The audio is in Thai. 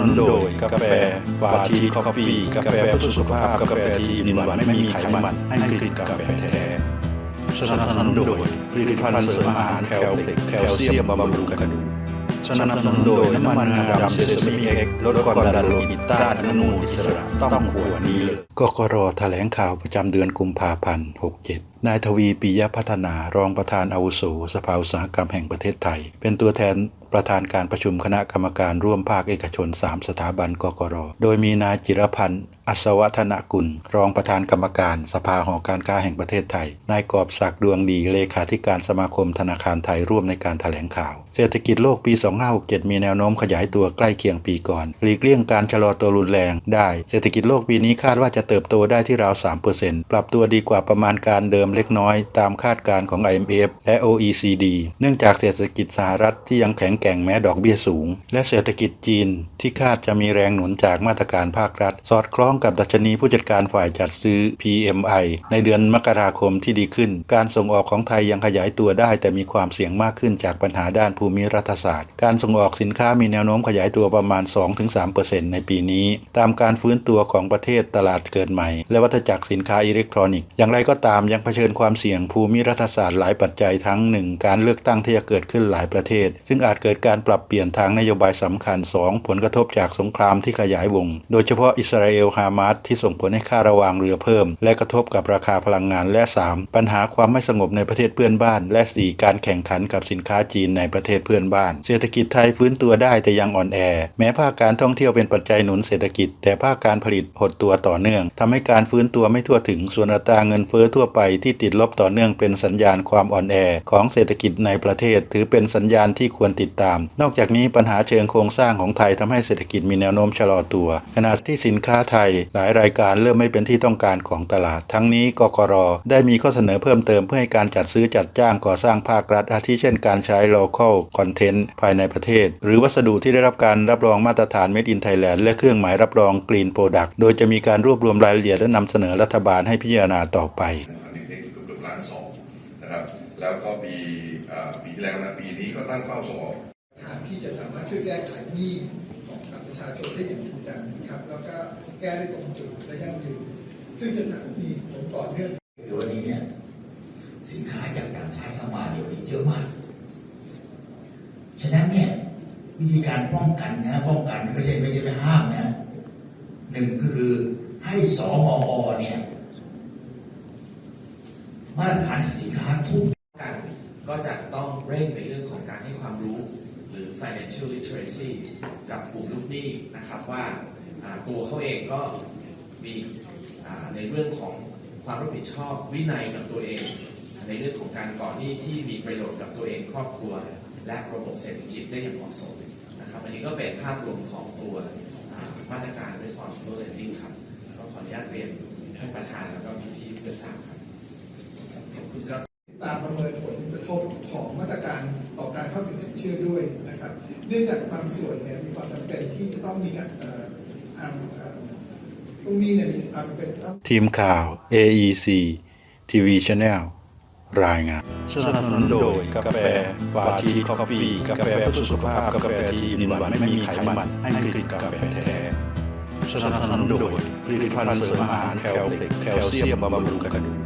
นุนโดยกาแฟปาทีคอฟฟี่กาแฟเพื่อสุขภาพกาแฟที่มีหวานไม่มีไขมันให้กลิ่นกาแฟแท้สนับสนุนโดยผลิตภัณฑ์เสริมอาหารแคลเล็กแคลเซียมบำรุงกระดูกสนับสนุนโดยน้ำมันงาดำเซซามิเอ็กลดความดันโลหิตต้านอนุมูลอิสระต้องขวดนี้เลยกกรแถลงข่าวประจำเดือนกุมภาพันธ์ 67นายทวีปิยพัฒนารองประธานอาวุโสสภาอุตสาหกรรมแห่งประเทศไทย เป็นตัวแทนประธานการประชุมคณะกรรมการร่วมภาคเอกชน 3 สถาบันกกร โดยมีนายจิรพันธ์อัศวัฒนกุล รองประธานกรรมการสภาหอการค้าแห่งประเทศไทย นายกอบศักดิ์ดวงดีเลขาธิการสมาคมธนาคารไทยร่วมในการแถลงข่าว เศรษฐกิจโลกปี 2567 มีแนวโน้มขยายตัวใกล้เคียงปีก่อน หลีกเลี่ยงการชะลอตัวรุนแรงได้ เศรษฐกิจโลกปีนี้คาดว่าจะเติบโตได้ที่ราว 3%ปรับตัวดีกว่าประมาณการเดิมเล็กน้อยตามคาดการณ์ของ IMF และ OECD เนื่องจากเศรษฐกิจสหรัฐที่ยังแข็งแกร่งแม้ดอกเบี้ยสูง และเศรษฐกิจจีนที่คาดจะมีแรงหนุนจากมาตรการภาครัฐ สอดคล้องกับดัชนีผู้จัดการฝ่ายจัดซื้อ PMI ในเดือนมกราคมที่ดีขึ้น การส่งออกของไทยยังขยายตัวได้ แต่มีความเสี่ยงมากขึ้นจากปัญหาด้านภูมิรัฐศาสตร์ การส่งออกสินค้ามีแนวโน้มขยายตัวประมาณ 2-3%ในปีนี้ ตามการฟื้นตัวของประเทศตลาดเกิดใหม่ และวัฏจักรสินค้าอิเล็กทรอนิกส์อย่างไรก็ตามยังเผชิญความเสี่ยงภูมิรัฐศาสตร์หลายปัจจัยทั้ง1การเลือกตั้งที่จะเกิดขึ้นหลายประเทศ ซึ่งอาจเกิดการปรับเปลี่ยนทางนโยบายสำคัญ 2 ผลกระทบจากสงครามที่ขยายวง โดยเฉพาะอิสราเอลฮามาสที่ส่งผลให้ค่าระวางเรือเพิ่ม และกระทบกับราคาพลังงานและ 3 ปัญหาความไม่สงบในประเทศเพื่อนบ้าน และ 4 การแข่งขันกับสินค้าจีนในประเทศเพื่อนบ้าน เศรษฐกิจไทยฟื้นตัวได้แต่ยังอ่อนแอ แม้ภาคการท่องเที่ยวเป็นปัจจัยหนุนเศรษฐกิจ แต่ภาคการผลิตหดตัวต่อเนื่องทำให้การฟื้นตัวไม่ทั่วถึงส่วนอัตราเงินเฟ้อทั่วไปทที่ติดลบต่อเนื่องเป็นสัญญาณความอ่อนแอของเศรษฐกิจในประเทศ ถือเป็นสัญญาณที่ควรติดตาม นอกจากนี้ปัญหาเชิงโครงสร้างของไทยทำให้เศรษฐกิจมีแนวโน้มชะลอตัว ขณะที่สินค้าไทย หลายรายการเริ่มไม่เป็นที่ต้องการของตลาด ทั้งนี้กกรได้มีข้อเสนอเพิ่มเติมเพื่อให้การจัดซื้อจัดจ้างก่อสร้างภาครัฐอาทิเช่นการใช้ local content ภายในประเทศ หรือวัสดุที่ได้รับการรับรองมาตรฐาน Made in Thailand และเครื่องหมายรับรอง Green Product โดยจะมีการรวบรวมรายละเอียดและนำเสนอรัฐบาลให้พิจารณาต่อไป ล้านสองนะครับ แล้วก็ปีอ่าปีที่แล้วนะปีนี้ก็ตั้งเป้าส่งออกฐานที่จะสามารถช่วยแก้ไขหนี้ของประชาชนได้อย่างจริงจังนะครับ แล้วก็แก้ได้ตรงจุดและยั่งยืนซึ่งจะมีผลต่อเนื่องคือวันนี้เนี่ยสินค้าจากต่างชาติเข้ามาเดี๋ยวนี้เยอะมาก ฉะนั้นเนี่ยวิธีการป้องกันนะป้องกันไม่ใช่ไม่ใช่ไปห้ามนะหนึ่งก็คือให้สมอเนี่ย มาตรฐานสินค้าทุกกันก็จะต้องเร่งในเรื่องของการให้ความรู้หรือ financial literacy กับกลุ่มลูกหนี้นะครับว่าตัวเขาเองก็มีในเรื่องของความรับผิดชอบวินัยกับตัวเอง ในเรื่องของการก่อหนี้ที่มีประโยชน์กับตัวเองครอบครัว และระบบเศรษฐกิจได้อย่างเหมาะสมนะครับอันนี้ก็เป็นภาพรวมของตัวมาตรการ responsible lending ครับ ก็ขออนุญาตเรียนท่านประธานแล้วก็พี่ๆเพื่อทราบ ชื่อด้วยนะครับ เนื่องจากบางส่วนเนี่ยมีความจำเป็นที่จะต้องมีการเอ่อทางเอ่อลูกหนี้เนี่ยมีความจำเป็นต้องทีมข่าว AEC TV Channel รายงานสนับสนุนโดยกาแฟปาทีคอฟฟี่กาแฟเพื่อสุขภาพกาแฟที่มีหวานไม่มีไขมันให้กลิ่นกาแฟแท้สนับสนุนโดยผลิตภัณฑ์เสริมอาหารแคลเล็กแคลเซียมบำรุงกระดูก